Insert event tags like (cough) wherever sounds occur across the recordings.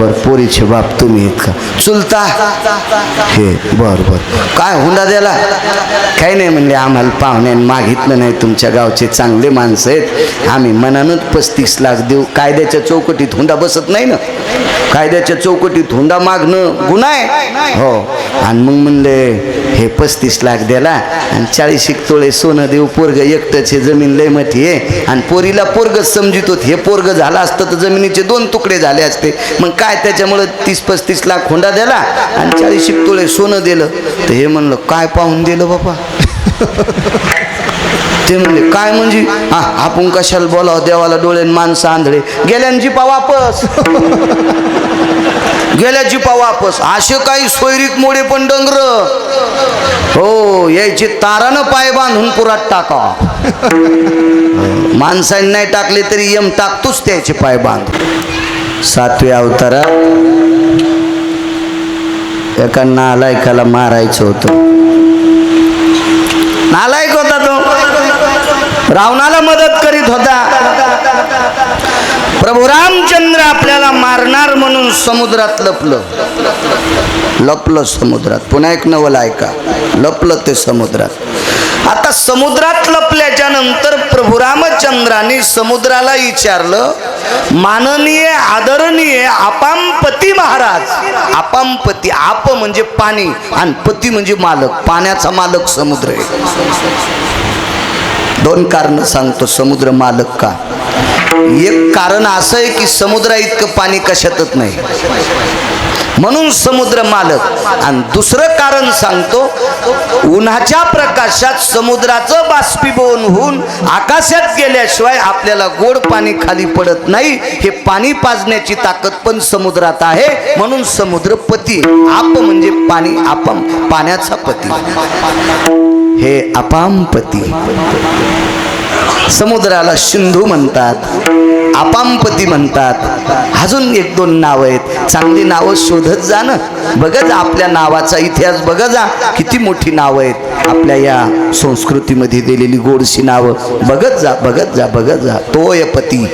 बर पोरीचे बाप तुम्ही आहेत का चुलता? हे बर बर. काय हुंडा द्याला काही नाही म्हणले आम्हाला पाहुण्याने मागितलं नाही तुमच्या गावचे चांगले माणसं आहेत. आम्ही मनानच पस्तीस लाख देऊ. कायद्याच्या चौकटीत हुंडा बसत नाही ना? कायद्याच्या चौकटीत हुंडा मागणं गुन्हा आहे? हो. आणि मग म्हणले हे पस्तीस लाख द्याला आणि चाळीस एक तोळे सोनं देऊ पोरग एकटंच हे जमीन लय मोठी आहे. आणि पोरीला पोरगच समजित होत. हे पोरग झालं असतं तर जमिनीचे दोन तुकडे झाले असते. मग काय त्याच्यामुळं तीस पस्तीस लाख हुंडा दिला आणि चाळीस एक तोळे सोनं दिलं? तर हे म्हणलं काय पाहून दिलं बाबा? ते म्हणले काय म्हणजे? हा आपण कशाला बोलावं? देवाला डोळे आणि माणसं आंधळे. गेल्यांची पा वापस. गेल्याची जिपा वापस. असे काही सोयरीक मोडे पण डंगर. हो यायची तारानं पाय बांधून पुरात टाका. माणसाने नाही टाकले तरी यम टाकतोच त्याचे पाय बांध. सातव्या अवतारात एका नालायकाला मारायचं होतं. नालायक होता तो. रावणाला मदत करीत होता. प्रभू रामचंद्र आपल्याला मारणार म्हणून समुद्रात लपलं. लपलं समुद्रात. पुन्हा एक नवल ऐका. लपलं ते समुद्रात. आता समुद्रात लपल्याच्या नंतर प्रभू रामचंद्राने समुद्राला विचारलं माननीय आदरणीय आपामपती महाराज. आपामपती आप म्हणजे पाणी आणि पती म्हणजे मालक. पाण्याचा मालक समुद्र आहे. दोन कारण सांगतो. समुद्र मालक का? एक कारण असं आहे की समुद्रा इतकं पाणी कशातच नाही. म्हणून समुद्र मालक. आणि दुसरं कारण सांगतो उन्हाच्या प्रकाशात समुद्राचं बाष्पीभवन होऊन आकाशात गेल्याशिवाय आपल्याला गोड पाणी खाली पडत नाही. हे पाणी पाजण्याची ताकद पण समुद्रात आहे. म्हणून समुद्र पती आप म्हणजे पाणी आपम पाण्याचा पती. हे अपामपती समुद्राला सिंधू म्हणतात आपामपती म्हणतात. अजून एक दोन नावं आहेत. चांगली नावं शोधत जा ना. बघत जा आपल्या नावाचा इतिहास बघत जा किती मोठी नावं आहेत. आपल्या या संस्कृतीमध्ये दिलेली गोडशी नावं बघत जा बघत जा बघत जा. तोय पती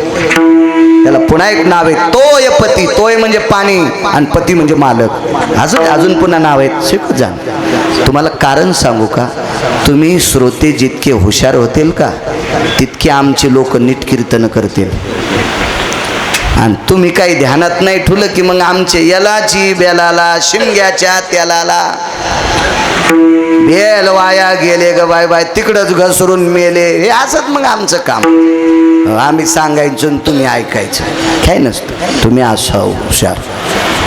त्याला पुन्हा एक नाव आहे तोय पती तोय म्हणजे पाणी आणि पती म्हणजे मालक. अजून अजून पुन्हा नाव आहेत. शिकू जा. तुम्हाला कारण सांगू का? तुम्ही श्रोते जितके हुशार होतील का? तितके आमचे लोक नीट कीर्तन करतील. आणि तुम्ही काही ध्यानात नाही ठुलं की मग आमचे यलाची बेलाला शिमग्याच्या त्यालाला. बेल वाया गेले ग बाय बाय तिकडच घसरून मेले. हे असंच मग आमचं काम. आम्ही सांगायचं आणि तुम्ही ऐकायचं. काय नसतं. तुम्ही असा हुशार.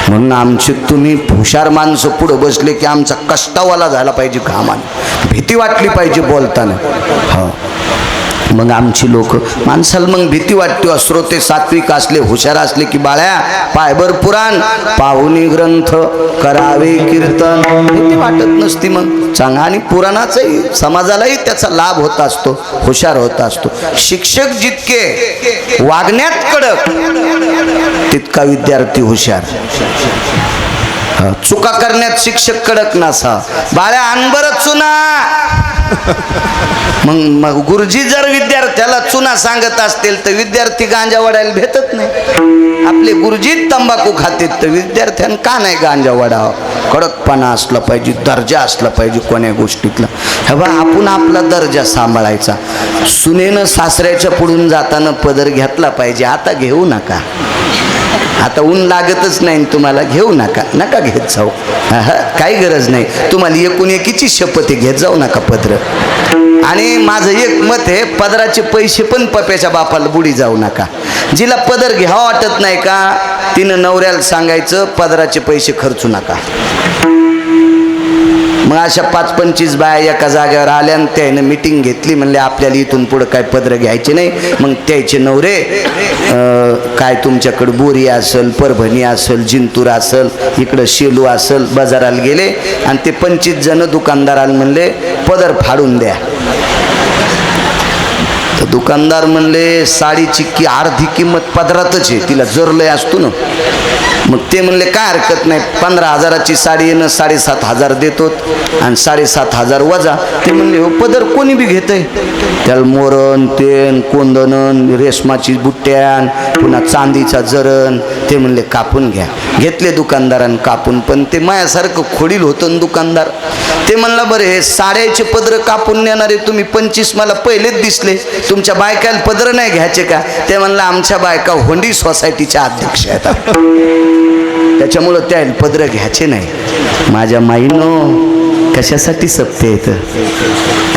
म्हणून आमचे तुम्ही हुशार माणसं पुढं बसले की आमचा कष्टावाला झाला पाहिजे कामान. भीती वाटली पाहिजे बोलताना. हो. मग आमची लोक माणसाला मग भीती वाटते हो, श्रोते सात्विक असले हुशार असले की बाळ्या पायबर पुराण. पाहुणी ग्रंथ करावे कीर्तन. भीती वाटत नसती मग. चांगला आणि पुराणाचाही समाजालाही त्याचा लाभ होत असतो हुशार होत असतो. शिक्षक जितके वागण्यात कडक तितका विद्यार्थी हुशार. चुका करण्यात शिक्षक कडक नसा. बाळ्या अनबर चुना. (laughs) मग मग गुरुजी जर विद्यार्थ्याला चुना सांगत असतील तर विद्यार्थी गांजा वडायला भेटत नाही. आपले गुरुजी तंबाखू खातील तर विद्यार्थ्यांना का नाही गांजा वडावं? कडकपणा असला पाहिजे दर्जा असला पाहिजे कोण्या गोष्टीतला. हे बा आपण आपला दर्जा सांभाळायचा. सुनेनं सासऱ्याच्या पुढून जाताना पदर घेतला पाहिजे. आता घेऊ नका. आता ऊन लागतच नाही तुम्हाला घेऊ नका. नका घेत जाऊ. काही गरज नाही. तुम्हाला एकूण एकीची शपथ घेत जाऊ नका पत्र आणि माझं एक मत आहे पदराचे पैसे पण पप्याच्या बापाला बुडी जाऊ नका. जिला पदर घ्यावं वाटत नाही का तिनं नवऱ्याला सांगायचं पदराचे पैसे खर्चू नका. मग अशा पाच पंचवीस बाया एका जागेवर आल्या आणि त्यानं मिटिंग घेतली. म्हणले आपल्याला इथून पुढं काय पत्र घ्यायचे नाही. मग त्याचे नवरे काय तुमच्याकडं बोरी असेल परभणी असेल जिंतूर असल इकडं शेलू असेल बाजाराला गेले. आणि ते पंचवीस जण दुकानदाराला म्हणले पदर फाडून द्या. तर दुकानदार म्हणले साडीची की अर्धी किंमत पदरातच आहे तिला जर लय असतो ना. मग ते म्हणले काय हरकत नाही पंधरा हजाराची साडी येणं साडेसात हजार देतो आणि साडेसात हजार वजा. ते म्हणले हो पदर कोणी बी घेतंय? त्याला मोरण तेन कोंदणन रेशमाची बुट्ट्यान पुन्हा चांदीचा जरण ते म्हणले कापून घ्या. घेतले दुकानदारानं कापून पण ते मायासारखं खोडील होतं न दुकानदार. ते म्हणलं बरं हे साड्याचे पदर कापून नेणारे तुम्ही पंचवीस मला पहिलेच दिसले. तुमच्या बायकाला पदर नाही घ्यायचे का? ते म्हणलं आमच्या बायका होंडी सोसायटीच्या अध्यक्ष आहेत. त्याच्यामुळं त्या पदर घ्यायचे नाही. माझ्या माईनो कशासाठी सप्ते येतं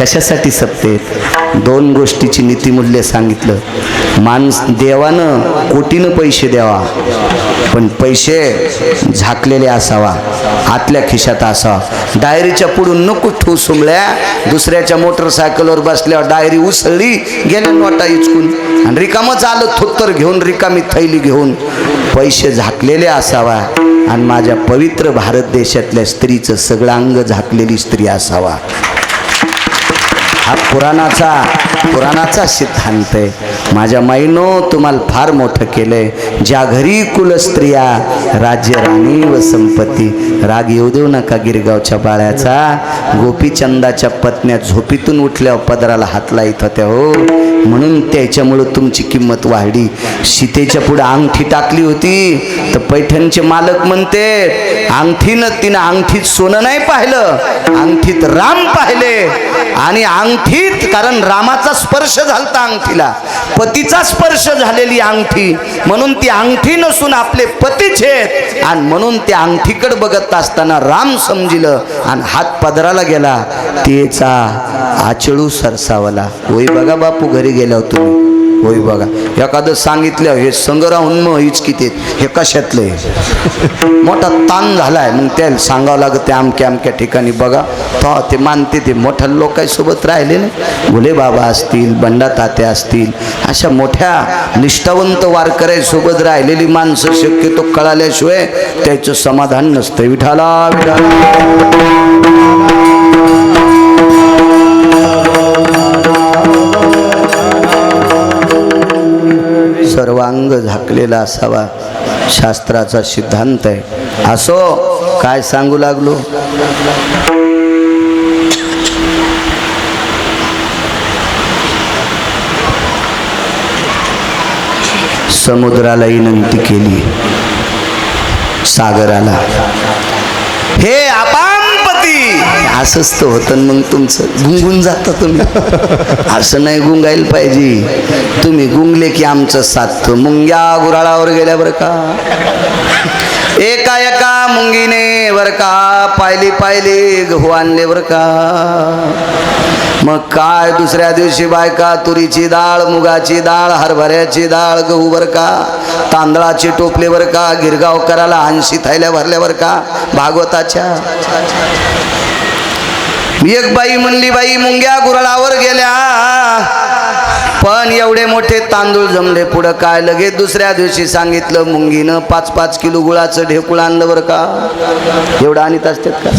कशासाठी सप्ते येत दोन गोष्टीची नीतिमूल्य सांगितलं. माणस देवानं कोटीनं पैसे द्यावा. पण पैसे झाकलेले असावा. आतल्या खिशात असावा. डायरीच्या पुढून नको ठू सुमल्या. दुसऱ्याच्या मोटरसायकलवर बसल्यावर डायरी उसळली गेल्या नोटा इचकून. आणि रिकामच आलं थोत्तर घेऊन रिकामी थैली घेऊन. पैसे झाकलेले असावा. आणि माझ्या पवित्र भारत देशातल्या स्त्रीचं सगळं अंग झाकलेली स्त्री असावा. हा पुराणाचा पुराणाचा सिद्धांत आहे. माझ्या माईनो तुम्हाला फार मोठं केलं आहे ज्या घरी कुलस्त्रिया राज्य राणी व संपत्ती. राग येऊ देऊ नका गिरगावच्या बाळ्याचा. गोपीचंदाच्या पत्न्या झोपीतून उठल्यावर पदराला हात लाईत होत्या हो. म्हणून त्याच्यामुळं तुमची किंमत वाढली. सीतेच्या पुढे अंगठी टाकली होती. तर पैठणचे मालक म्हणते अंगठीनं तिनं अंगठीत सोनं नाही पाहिलं. अंगठीत राम पाहिले. आणि अंग अंगठीत कारण रामाचा स्पर्श झालता अंगठीला. पतीचा स्पर्श झालेली अंगठी. म्हणून ती अंगठी नसून आपले पतीच आहेत. आणि म्हणून त्या अंगठीकडे बघत असताना राम समजिलं आणि हात पदराला गेला. तेचा आचळू सरसावला. होई बघा बापू घरी गेला तुम्ही. होय बघा. एखादं सांगितलं हे संग्रहून मग हीच किती हे कशातलं हे (laughs) मोठा ताण झालाय. मग त्याला सांगावं लागत ते अमक्या अमक्या ठिकाणी बघा. तो ते मानते ते मोठ्या लोकांसोबत राहिले ना. भुले बाबा असतील बंडा तात्या असतील. अशा मोठ्या निष्ठावंत वारकऱ्यासोबत राहिलेली माणसं शक्यतो कळाल्याशिवाय त्याचं समाधान नसतं. विठाला विठाला सर्वांग झाकलेला असावा शास्त्राचा सिद्धांत आहे. असो काय सांगू लागलो? समुद्राला विनंती केली सागराला. हे आपण असंच तर होतं मग तुमचं. गुंगून जाता तुम्ही. असं नाही गुंगायला पाहिजे. तुम्ही गुंगले की आमचं साथ. मुंग्या गुराळावर गेल्या बरं का? एका एका मुंगीने बर का पायली पायली गहू आणले बर का? मग काय दुसऱ्या दिवशी बायका तुरीची डाळ मुगाची डाळ हरभऱ्याची डाळ गहू बर का? तांदळाचे टोपले बर का? गिरगाव करायला ऐंशी थैल्या भरल्या बर का? भागवताच्या? एक बाई म्हणली बाई मुंग्या गुरळावर गेल्या. पण एवढे मोठे तांदूळ जमले पुढं काय? लगेच दुसऱ्या दिवशी सांगितलं मुंगीनं पाच पाच किलो गुळाचं ढेकुळ आणलं बरं का? एवढं आणत असतात का?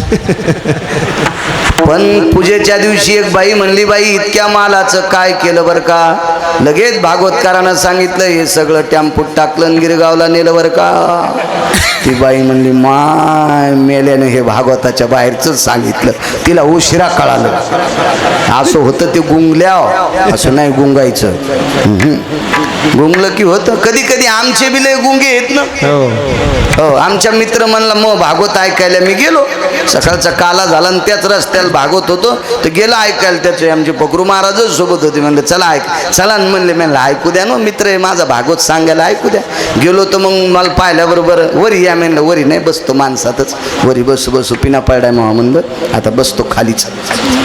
पण पूजेच्या दिवशी एक बाई म्हणली बाई इतक्या मालाचं काय केलं बरं का? लगेच भागवतकारानं सांगितलं हे सगळं टॅम्पूट टाकलं आणि गिरगावला नेलं बरं का? ती बाई म्हणली माय मेल्यानं हे भागवताच्या बाहेरच सांगितलं. तिला उशिरा कळालं. असं होतं ते गुंगल्या असं नाही गुंगायचं. गुंगलं की होतं. कधी कधी आमचे बी गुंगे येत ना? हो. हो आमच्या मित्र म्हणला मग भागवत ऐकायला मी गेलो. सकाळचा काला झाला आणि त्याच रस्त्याला भागवत होतो. तर गेलो ऐकायला त्याचे आमचे पकरू महाराजच सोबत होते. म्हणलं चला ऐक. चला म्हणले म्हणलं ऐकू द्या ना मित्र आहे माझा भागवत सांगायला ऐकू द्या. गेलो तर मग मला पाहिल्याबरोबर वरी या म्हणलं वरी नाही बसतो माणसातच. वरी बसू बसू पिना पडाय मग म्हणलं आता बसतो खालीच.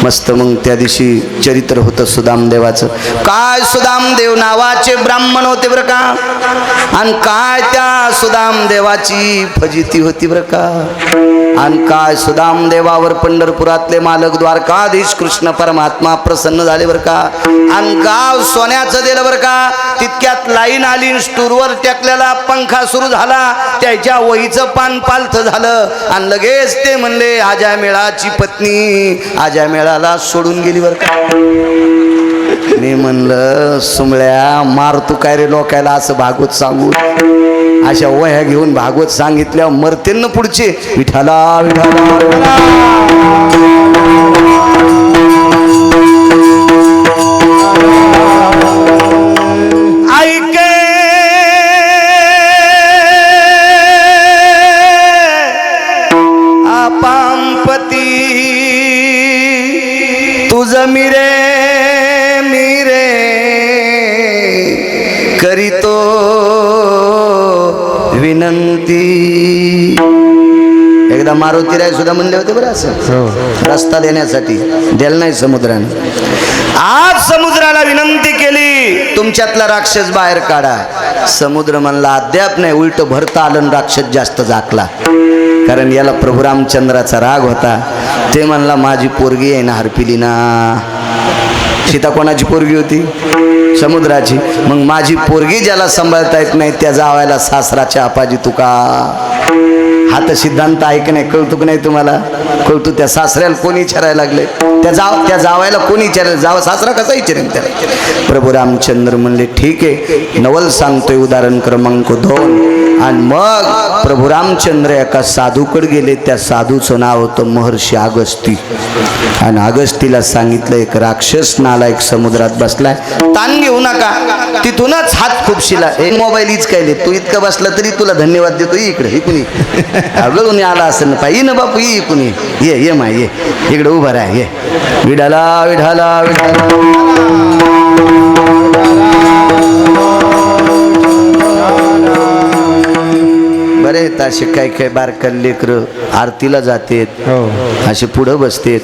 मस्त मग त्या दिवशी चरित्र होतं सुदामदेवाचं. काय सुदामदेव नावाचे ब्राह्मण होते बरं का? आणि काय त्या सुदामदेवाचे फजिती होती बरं का. आणि काय सुदाम देवावर पंढरपुरातले मालक द्वारकाधीश कृष्ण परमात्मा प्रसन्न झाले बरं का. आणि गाव सोन्याचं दिलं बरं का. तितक्यात लाईन आली स्टूरवर टेकलेला पंखा सुरू झाला. त्याच्या वहीचं पान पालथ झालं. आणि लगेच ते म्हणले आजा मेळाची पत्नी आजा मेळाला सोडून गेली बरं का. मी म्हणलं सुमळ्या मार तू काय रे लोकायला असं भागवत सांगू अशा वह्या घेऊन भागवत सांगितल्या मरते ना पुढचे? विठाला विठाला एकदा मारुती राय सुद्धा म्हणले होते बरं असं. रस्ता देण्यासाठी. द्यायला नाही समुद्राने. आज समुद्राला विनंती केली तुमच्यातला राक्षस बाहेर काढा. समुद्र म्हणला अद्याप नाही उलट भरता आलं राक्षस जास्त झाकला. कारण याला प्रभू रामचंद्राचा राग होता. ते म्हणला माझी पोरगी आहे ना हरपिली ना. सीता कोणाची पोरगी होती? समुद्राची. मग माझी पोरगी ज्याला सांभाळता येत नाही त्या जावायला सासराच्या आपाजी तुका. हा तर सिद्धांत ऐक नाही कळतो की नाही तुम्हाला? कळतो त्या सासऱ्याला कोणी विचारायला लागले? त्या जाव त्या जावायला कोणी विचारायला जावा सासरा कसा विचारेल त्याला? प्रभू रामचंद्र म्हणले ठीक आहे. नवल सांगतोय उदाहरण क्रमांक दोन. आणि मग प्रभू रामचंद्र एका साधूकडे गेले. त्या साधूचं नाव होतं महर्षी अगस्ती आणि अगस्तीला सांगितलं एक राक्षस नालायक समुद्रात बसलाय. ताण घेऊ नका. तिथूनच हात खुपशीला एक मोबाईल इच काय तू इतकं बसला तरी तुला धन्यवाद देतो इकडे इकून अगं आला असेल ना पाहिजे ना बापू ये कुणी? ये ये ये माय ये. इकडे उभा राहा ये. विडाला विढाला विढाला. बरे आहेत असे काही काही बारकाल लेकरं आरतीला जातेत असे पुढं बसतेत.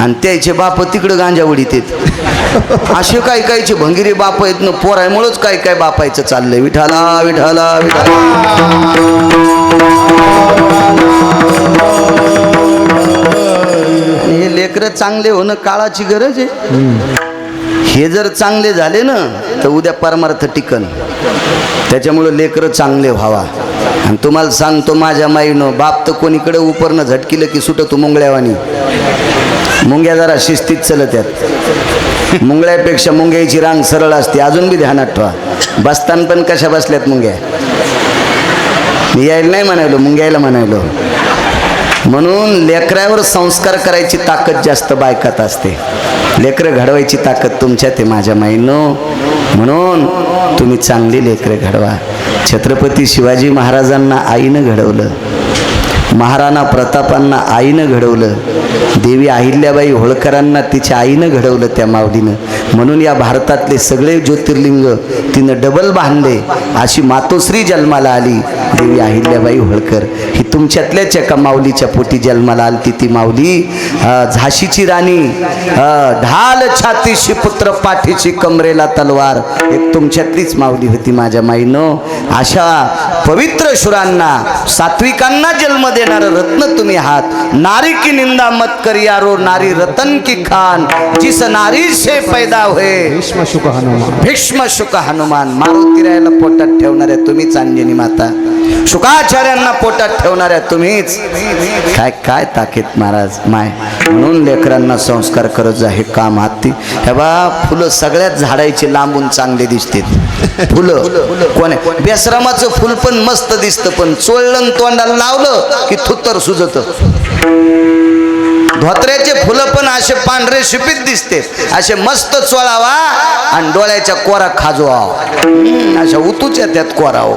आणि त्याचे बाप तिकडं गांजा उडीतेत. असे काही काहीचे भंगिरी बाप आहेत ना पोरायमुळंच काय काय बापायचं चाललंय. विठाला विठाला विठाला हे लेकरं चांगले होणं काळाची गरज आहे. हे जर चांगले झाले ना तर उद्या परमार्थ टिकन. त्याच्यामुळं लेकरं चांगले व्हावा. आणि तुम्हाला सांगतो माझ्या माईनं बाप तर कोणीकडे उपरनं झटकिलं की सुटतो मुंगळ्यावानी. मुंग्या जरा शिस्तीत चलत्यात मुंगळ्यापेक्षा मुंग्याची रांग सरळ असते अजून बी ध्यानात ठेवा. बसताना पण कशा बसल्यात मुंग्या? मी यायला नाही म्हणायलो मुंग्यायला म्हणायलो. म्हणून लेकरावर संस्कार करायची ताकद जास्त बायकात असते. लेकरं घडवायची ताकद तुमच्यात आहे माझ्या माईनो. म्हणून तुम्ही चांगली लेकरं घडवा. छत्रपती शिवाजी महाराजांना आईनं घडवलं. महाराणा प्रतापांना आईनं घडवलं. देवी अहिल्याबाई होळकरांना तिच्या आईनं घडवलं त्या मावडीनं म्हणून या भारतातले सगळे ज्योतिर्लिंग तिनं डबल बांधले. अशी मातोश्री जन्माला आली देवी अहिल्याबाई होळकर. ही तुमच्यातल्याच एका माऊलीच्या पोटी जन्माला आली ती माऊली. झाशीची राणी. ढाल छातीशी पुत्र पाठीची कमरेला तलवार. एक तुमच्यातलीच माऊली होती माझ्या माईनं. अशा पवित्र शुरांना सात्विकांना जन्म देणारं रत्न तुम्ही आहात. नारी की निंदा मत कर यारो नारी रतन की खान. जिस नारी से पैदा हुए. भीष्म शुक हनुमान. भीष्म शुक हनुमान. मारुती रायाला पोटात ठेवणाऱ्या तुम्हीच अंजनी माता. शुकाचार्यांना पोटात ठेवणाऱ्या तुम्हीच. काय काय ताकीत महाराज? माय म्हणून लेकरांना संस्कार करत जा हे काम हाती. हे बा फुलं सगळ्यात झाडायची लांबून चांगले दिसतात फुलं. कोण आहे? बेसरामाचं फुल पण मस्त दिसतं पण चोळलं तोंडाला लावलं की थुत्तर सुजत. धोत्र्याचे फुलं पण असे पांढरे शिपीत दिसते. असे मस्त चोळावा आणि डोळ्याच्या कोरा खाजवा. अशा उतूच्या त्यात कोरा हो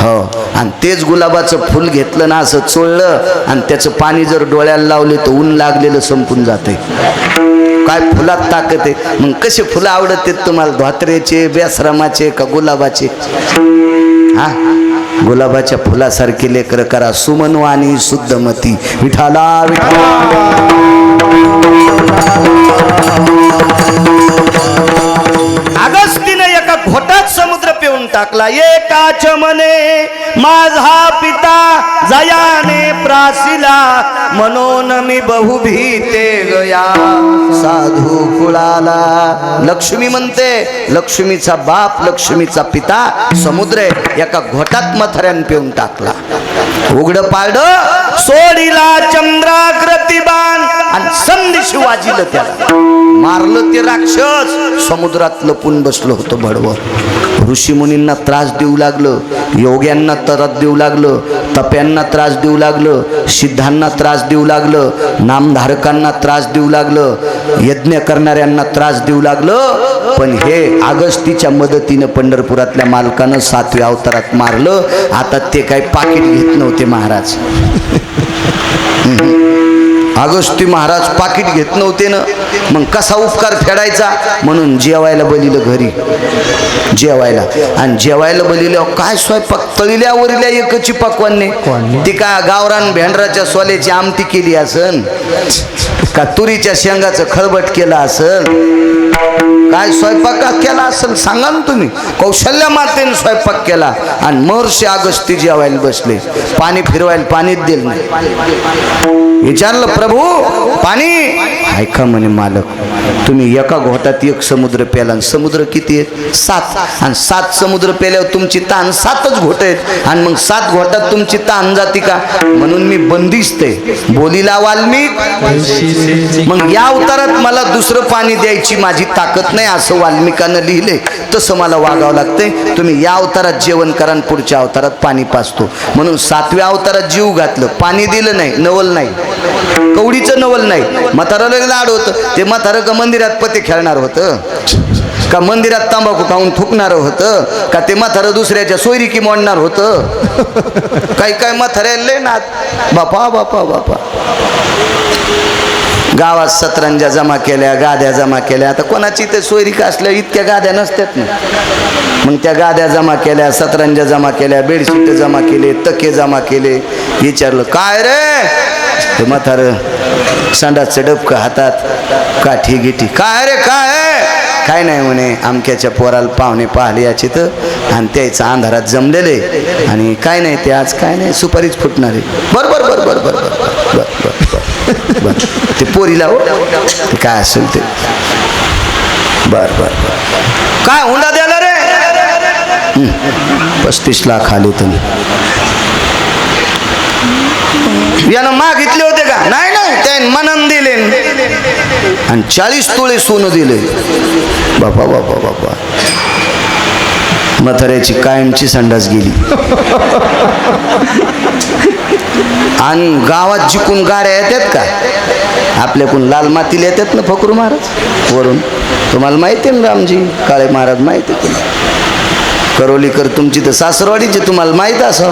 हो आणि तेच गुलाबाचं फुल घेतलं ना असं चोळलं आणि त्याचं पाणी जर डोळ्याला लावले तर ऊन लागलेलं संपून जाते. काय फुलात ताकद आहे? मग कसे फुलं आवडत आहेत तुम्हाला? धोत्र्याचे बेसरामाचे का गुलाबाचे? हा? गुलाबाच्या फुलासारखी लेकर करा. सुमनवाणी शुद्धमती विठाला विठाला. घोटात समुद्र पिऊन टाकला. एकाच मने माझा पिता जयाने प्रासिला. म्हणून मी बहुभीते गया. साधू कुळाला. लक्ष्मी म्हणते लक्ष्मीचा बाप लक्ष्मीचा पिता समुद्र एका घोटात मथऱ्यान पिऊन टाकला. उघड पाड सोडीला चंद्राकृती आणि संदेश वाजिलं त्याला. मारलं ते राक्षस समुद्रात लपून बसलो होतं भडवं. ऋषीमुनींना त्रास देऊ लागलं योग्यांना त्रास देऊ लागलं तप्यांना त्रास देऊ लागलं सिद्धांना त्रास देऊ लागलं नामधारकांना त्रास देऊ लागलं यज्ञ करणाऱ्यांना त्रास देऊ लागलं पण हे आगस्तीच्या मदतीनं पंढरपुरातल्या मालकानं सातव्या अवतारात मारलं. आता ते काही पाकिट घेत नव्हते महाराज. (laughs) आगस्ती महाराज पाकिट घेत नव्हते ना मग कसा उपकार फेडायचा? म्हणून जेवायला बलिलं घरी. जेवायला. आणि जेवायला बलिलं काय स्वयंपाक? तळिल्या वरिल्या एकची पकवानने. ती का गावरान भेंडराच्या सोल्याची आमटी केली असन? का तुरीच्या शेंगाचं खळबट केलं असल काय स्वयंपाक का केला असेल सांगा ना तुम्ही. कौशल्य मातेने स्वयंपाक केला. आणि महर्षी अगस्ती जेवायला बसले. पाणी फिरवायला पाणीच दिलं नाही. विचारलं प्रभू पाणी. ऐका म्हणे मालक तुम्ही एका घोटात एक समुद्र प्याला आणि समुद्र किती आहेत? सात. आणि सात समुद्र प्याल्यावर तुमची ताण सातच घोट आहेत. आणि मग सात घोटात तुमची ताण जाती का? म्हणून मी बंदिस्त आहे बोलीला वाल्मिक. मग या अवतारात मला दुसरं पाणी द्यायची माझी ताकद नाही असं वाल्मिकानं लिहिले. तसं मला वागावं लागतंय. तुम्ही या अवतारात जेवण करा आणि पुढच्या अवतारात पाणी पाचतो म्हणून सातव्या अवतारात जीव घातलं. पाणी दिलं नाही नवल नाही. कवडीचं नवल नाही. म्हाताराला लाड होतं. ते म्हातारं मंदिरात पते खेळणार होतं? का मंदिरात तांबाखू खाऊन थुकणार होतं? का ते म्हातारं दुसऱ्याच्या सोयरिकी मोडणार होतं? काही काय म्हाताऱ्या लय ना बापा बापा बापा. गावात सतरंजा जमा केल्या गाद्या जमा केल्या. आता कोणाची ते सोयरिका असल्या इतक्या गाद्या नसतात ना. मग त्या गाद्या जमा केल्या सतरंजा जमा केल्या बेडशीट जमा केले तके जमा केले. विचारलं काय रे? ते म्हातार सांडाचे डबकं हातात काठी गिठी काय रे काय काय नाही म्हणे अमक्याच्या पोराला पाहुणे पाहिले याची तर आणि त्याचा अंधारात जमलेले आणि काय नाही ते आज काय नाही सुपारीच फुटणारे बर बर बर बर बर बर बर ते पोरीला हो ते काय असेल ते बर बर काय हुंडा द्याला रे पस्तीस लाख आले तुम्ही यानं मागितले होते का नाही त्याने मनन दिले आणि चाळीस तोळे सोनं दिले. बापा बापा बापा. म्हाताऱ्याची कायमची संडास गेली. आणि गावात जिकून गाड्या येतात का? आपल्याकडून लाल मातीला येतात ना फकरू महाराज? वरून. तुम्हाला माहिती आहे ना रामजी? काळे महाराज माहिती आहे तुम्हाला करोलीकर तुमची तर सासरवाडीची तुम्हाला माहीत असं.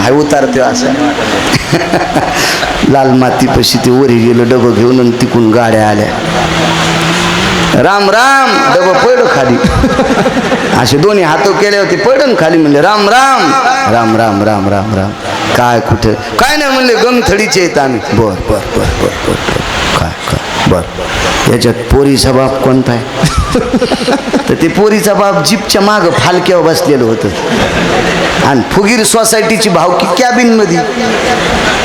हाय उतारते असं. लाल मातीपाशी ते वरी गेलं डबं घेऊन आणि तिकून गाड्या आल्या. राम राम डबं पडलं खाली. असे दोन्ही हात केले होते पडन खाली म्हणले राम राम. राम राम राम राम राम. काय कुठे? काय नाही म्हणले गमथडीचे येत आम्ही. बर बर बर बर बर बर. काय काय? बर. याच्यात पोरीचा बाप कोणता आहे? (laughs) तर ते पोरीचा बाप जीपच्या मागं फालक्यावर बसलेलं होतं. आणि फुगीर सोसायटीची भावकी कॅबिनमध्ये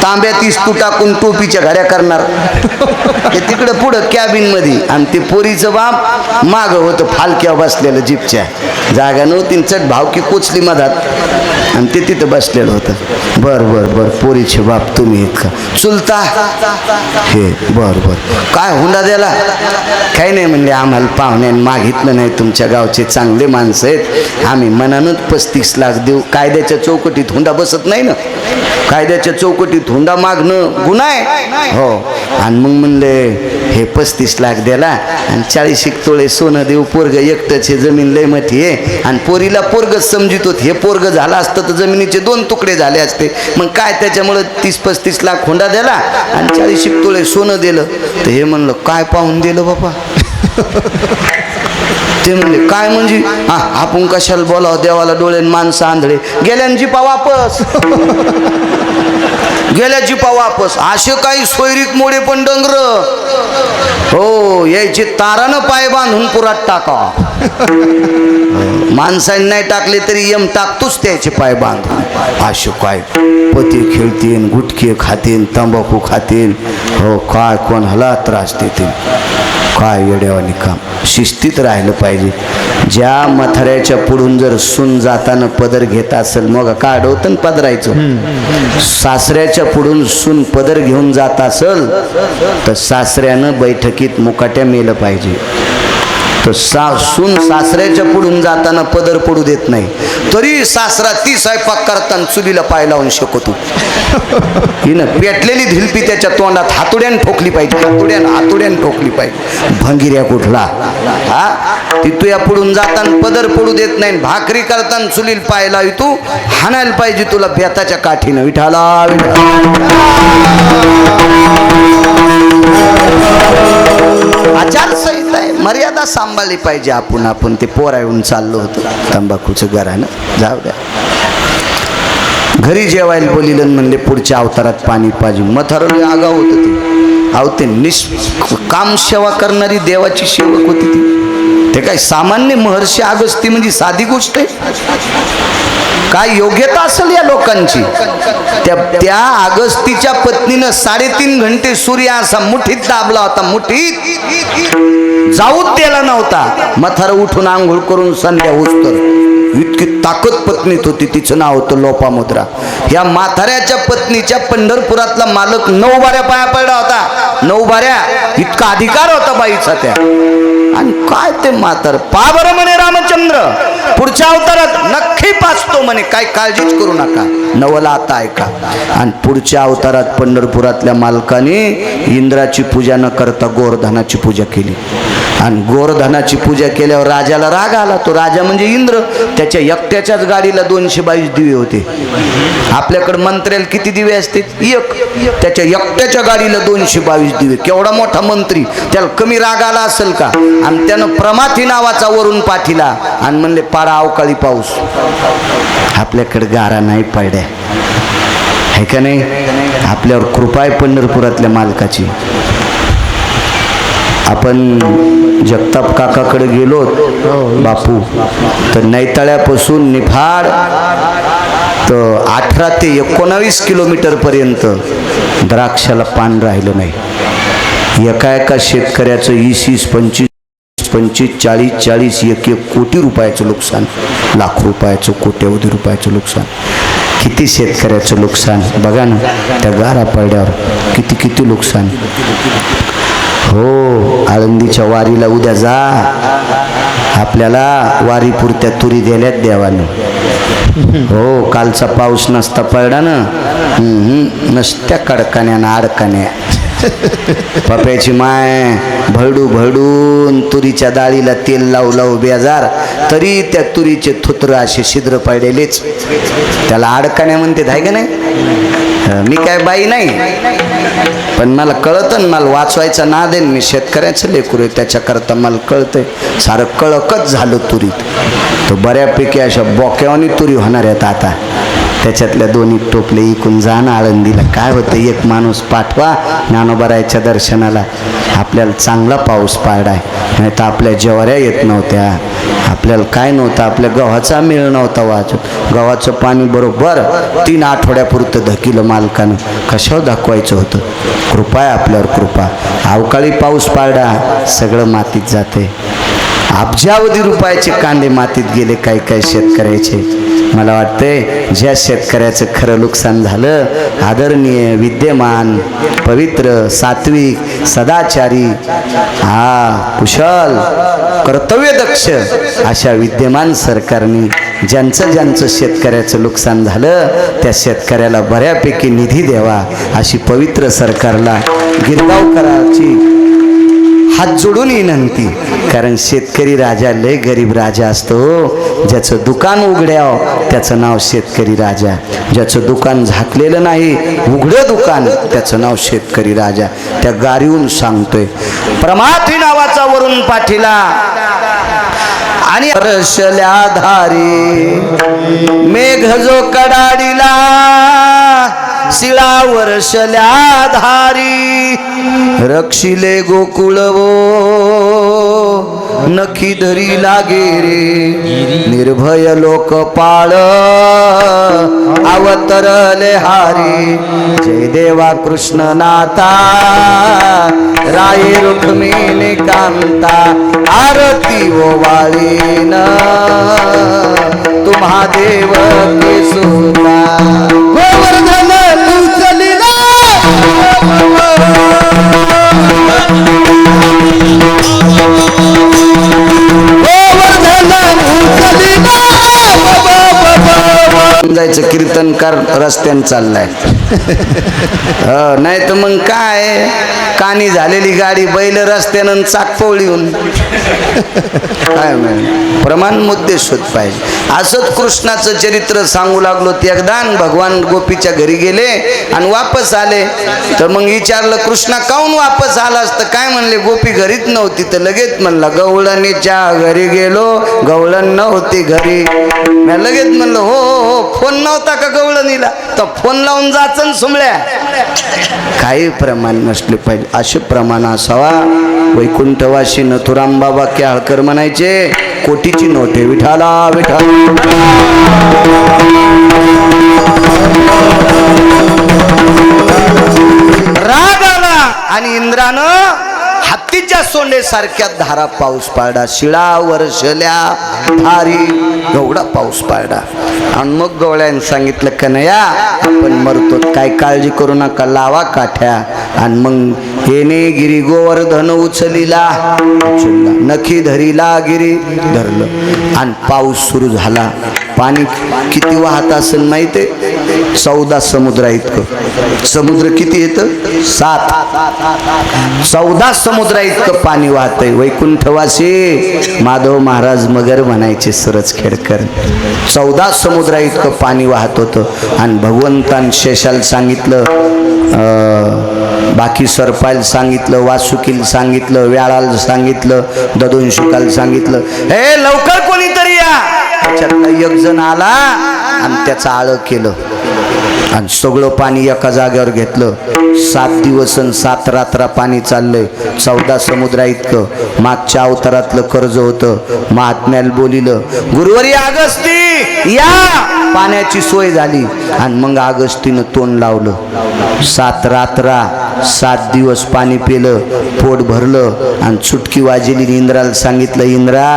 तांब्यात इस्तू टाकून टोपीच्या घड्या करणार. ते तिकडं पुढं कॅबिनमध्ये आणि ते पोरीचं बाप मागं होतं फालक्यावर बसलेलं जीपच्या. जागा नव्हती चट भावकी कोचली मधात. आणि ते तिथं बसलेलं होतं. बर बर बर पोरीचे बाप तुम्ही आहेत का चुलता? हे बर बर. काय हुंडा द्याला काही नाही म्हणले आम्हाला पाहुण्याने मागितलं नाही. तुमच्या गावचे चांगले माणसं आहेत. आम्ही मनानच पस्तीस लाख देऊ. कायद्याच्या चौकटीत हुंडा बसत नाही ना? कायद्याच्या चौकटीत हुंडा मागणं गुन्हा आहे. हो. आणि मग म्हणले हे पस्तीस लाख द्याला आणि चाळीस एक तोळे सोनं देऊ पोरग एकटंच हे जमीन लय मोठी आहे. आणि पोरीला पोरगच समजित होत. हे पोरग झालं असतं तर जमिनीचे दोन तुकडे झाले असते. मग काय त्याच्यामुळं तीस पस्तीस लाख हुंडा दिला आणि चाळीस एक तोळे सोनं दिलं? तर हे म्हणलं काय पाहून दिलं बाबा? ते म्हणले काय म्हणजे? हा आपण कशाला बोलावं? देवाला डोळे माणसं आंधळे. गेल्यान पा वापस. गेल्या जिपा वापस. असे काही सोयरीक मोडे पण डंगर. हो यायचे तारानं पाय बांधून पुरात टाका. माणसाने नाही टाकले तरी यम टाकतोच त्याचे पाय बांधून. असे काय पती खेळतीन गुटखे खातील तंबाखू खातील. हो काय कोणाला त्रास देतील. काय येड्यावानी काम. शिस्तीत राहिलं पाहिजे. ज्या मथऱ्याच्या पुढून जर सून जाताना पदर घेत असेल मग काढवतं काढवतं सासऱ्याच्या पुढून सून पदर घेऊन जात असेल तर सासऱ्यानं बैठकीत मुकाट्या मेलं पाहिजे. तर सा सून सासऱ्याच्या पुढून जाताना पदर पडू देत नाही. तरी सासरा ती स्वयंपाक करताना चुलीला पाय लावून शकतो हिनं पेटलेली धिलपी त्याच्या तोंडात हातोड्यान ठोकली पाहिजे हातोड्यान हातोड्यान ठोकली पाहिजे. भंगिऱ्या कुठला? हा? ती तुया पुढून जाताना पदर पडू देत नाही भाकरी करताना चुलीला पाय लावी तू हाणायला पाहिजे तुला बेताच्या काठीनं. विठाला आचारसंहिता आहे मर्यादा सांभाळली पाहिजे आपण आपण ते पोरा येऊन चाललो होतो. तंबाखूचं घरानं जाऊ द्या. घरी जेवायला बोलिलं म्हणले पुढच्या अवतारात पाणी पाहिजे मथारले आगाव होतं ते अहो ते निस काम सेवा करणारी देवाची सेवक होती ती. ते काय सामान्य महर्षी अगस्ती म्हणजे साधी गोष्ट आहे? काय योग्यता असेल या लोकांची? त्या त्या अगस्तीच्या पत्नीनं साडेतीन घंटे सूर्य असा मुठीत दाबला होता मुठीत. जाऊच दिला नव्हता. मथार उठून आंघोळ करून संध्या उचतर इतकी ताकद पत्नीत होती तिचं नाव होतं लोपामुद्रा. या म्हाताऱ्याच्या पत्नीच्या पंढरपुरातला मालक नऊ बाऱ्या पाया पडला होता. नऊ बाऱ्या इतका अधिकार होता बाईचा त्या. आणि काय ते म्हातार? पा बरं म्हणे रामचंद्र. पुढच्या अवतारात नक्की पाचतो म्हणे काय काळजीच करू नका. नवला आता ऐका. आणि पुढच्या अवतारात पंढरपुरातल्या मालकाने इंद्राची पूजा न करता गोरधनाची पूजा केली. आणि गोरधनाची पूजा केल्यावर राजाला राग आला. तो राजा म्हणजे इंद्र. त्याच्या एकट्याच्याच गाडीला दोनशे बावीस दिवे होते. आपल्याकडे मंत्र्याला किती दिवे असते एक. त्याच्या एकट्याच्या गाडीला दोनशे बावीस दिवे. केवढा मोठा मंत्री. त्याला कमी राग आला असेल का? आणि त्यानं प्रमाथी नावाचा वरून पाठीला. आणि म्हणले पाडा अवकाळी पाऊस. आपल्याकडे गारा नाही पडल्या आहे का नाही? आपल्यावर कृपा आहे पंढरपुरातल्या मालकाची. आपण जगताप काकाकडे गेलो बापू तर नैताळ्यापासून निफाड तर अठरा ते एकोणावीस किलोमीटरपर्यंत द्राक्षाला पान राहिलं नाही. एका एका शेतकऱ्याचं वीस वीस पंचवीस पंचवीस चाळीस चाळीस एक एक कोटी रुपयाचं नुकसान लाख रुपयाचं कोट्यावधी रुपयाचं नुकसान किती शेतकऱ्याचं नुकसान बघा ना त्या गारा पडल्यावर किती किती नुकसान. हो आळंदीच्या वारीला उद्या जा. आपल्याला वारीपुरत्या तुरी दिल्यात देवाने हो कालचा पाऊस नसता पडला ना नसत्या नसत्या ना अडकण्या पप्याची माय भरडू भरडून तुरीच्या डाळीला तेल लावू लावू बेजार. तरी त्या तुरीचे थुत्र असे छिद्र पडलेलेच. त्याला अडकण्या म्हणते आहे का नाही? मी काय बाई नाही. पण मला कळतं मला वाचवायचा ना देन मी शेतकऱ्याचं लेकरू आहे त्याच्याकरता मला कळतंय. सारं कळकच झालं तुरीत. तो बऱ्यापैकी अशा बोक्यावानी तुरी होणार आहेत आता. त्याच्यातल्या दोन्ही टोपले इकून जाण आळंदीला. काय होतं एक माणूस पाठवा ज्ञानोबरायच्या दर्शनाला. आपल्याला चांगला पाऊस पाडाय. नाही तर आपल्या ज्वाऱ्या येत नव्हत्या. आपल्याला काय नव्हतं आपल्या गव्हाचा मेळ नव्हता वाचून गव्हाचं पाणी बरोबर तीन आठवड्यापुरतं धकिलं मालकानं. कशावर दाखवायचं होतं? कृपा आहे आपल्यावर कृपा. अवकाळी पाऊस पाडा सगळं मातीत जाते अब्जावधी रुपयाचे कांदे मातीत गेले काही काही शेतकऱ्याचे. मला वाटतंय ज्या शेतकऱ्याचं खरं नुकसान झालं आदरणीय विद्यमान पवित्र सात्विक सदाचारी हा कुशल कर्तव्यदक्ष अशा विद्यमान सरकारने ज्यांचं ज्यांचं शेतकऱ्याचं नुकसान झालं त्या शेतकऱ्याला बऱ्यापैकी निधी द्यावा अशी पवित्र सरकारला गिरगावकराची हात जोडून विनंती. कारण शेतकरी राजा लय गरीब राजा असतो. ज्याचं दुकान उघड्याव त्याचं नाव शेतकरी राजा. ज्याचं दुकान झाकलेलं नाही उघडं दुकान त्याचं नाव शेतकरी राजा. त्या गारीहून सांगतोय प्रमाथी नावाचा वरून पाठीला. आणि रसल्या धारी मेघ जो कडाडीला. शिळा वर्षल्या धारी रक्षिले गोकुळवो नखी धरी लागे रे. निर्भय लोक पाळ. अवतरले हारी. जय देवा कृष्ण नाता राय रुक्मिणी कांता. आरती ओवाळीन तुम्हा देव के सुता. गोवर्धन जायचं कीर्तनकार रस्त्याने चाललाय. हो, नाही तर मग काय? कानी झालेली गाडी बैल रस्त्यानं चाकपवळीहून काय प्रमाण मुद्दे शोध पाहिजे. असंच कृष्णाचं चरित्र सांगू लागलो ते एकदा भगवान गोपीच्या घरी गेले आणि वापस आले. तर मग विचारलं कृष्णा काऊन वापस आला असतं काय म्हणले गोपी घरीच नव्हती. तर लगेच म्हणला गवळणीच्या घरी गेलो गवळण नव्हती घरी. मी लगेच म्हणलं हो हो हो फोन नव्हता का गवळणीला? तर फोन लावून जाचन सुमळ्या. काही प्रमाण नसले पाहिजे. असे प्रमाण असावा. वैकुंठवासी नथुराम बाबा केळकर म्हणायचे कोटीची नोटे विठाला विठाला. राग आला आणि इंद्रानं हत्तीच्या सोंडेसारख्या धारा पाऊस पाडा शिळा वर्षल्या धारी गवडा पाऊस पाडा. आणि मग गवळ्याने सांगितलं कनया आपण मरतो काय काळजी करू नका लावा काठ्या. आणि मग तेने गिरी गोवर्धन उचलिला. नखी धरीला गिरी धरलं. आणि पाऊस सुरू झाला. पाणी किती वाहत असेल माहिती चौदा समुद्र इतकं समुद्र किती येतं सात. चौदा समुद्र इतकं पाणी वाहतंय. वैकुंठवासी माधव महाराज मगर म्हणायचे सरच खेडकर. चौदा समुद्रा इतकं पाणी वाहत होतं. आणि भगवंतान शेषाला सांगितलं बाकी सरपायला सांगितलं वासुकीला सांगितलं व्याळाला सांगितलं ददोंशुकाला सांगितलं. हे लवकर कोणीतरी या. त्याच्यातला एक जण आला आणि त्याचं आळं केलं. आणि सगळं पाणी एका जागेवर घेतलं. सात दिवस आणि सात रात्रा पाणी चाललंय. चौदा समुद्रा इतकं. मागच्या अवतारातलं कर्ज होतं. महात्म्याला बोलिलं गुरुवारी आगस्ती या! पाण्याची सोय झाली. आणि मग आगस्तीनं तोंड लावलं. सात रात्रा सात दिवस पाणी पिलं पोट भरलं. आणि चुटकी वाजेली इंद्राला सांगितलं इंद्रा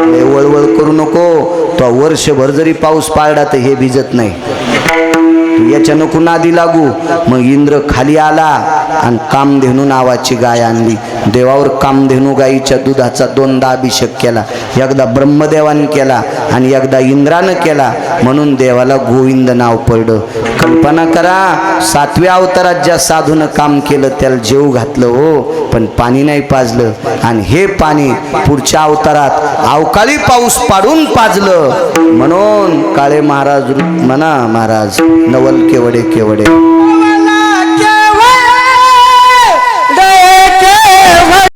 वळवळ करू नको. तो वर्षभर जरी पाऊस पाळला तर हे भिजत नाही. याच्यानं कुणा आधी लागू? मग इंद्र खाली आला आणि कामधेनू नावाची गाय आणली. देवावर कामधेनू गाईच्या दुधाचा दोनदा अभिषेक केला एकदा ब्रह्मदेवानं केला आणि एकदा इंद्रानं केला. म्हणून देवाला गोविंद नाव पडलं. कल्पना करा सातव्या अवतारात ज्या साधूनं काम केलं त्याला जेव घातलं हो पण पाणी नाही पाजलं. आणि हे पाणी पुढच्या अवतारात अवकाळी पाऊस पाडून पाजलं. म्हणून काळे महाराज म्हणा महाराज नवल केवडे केवडे.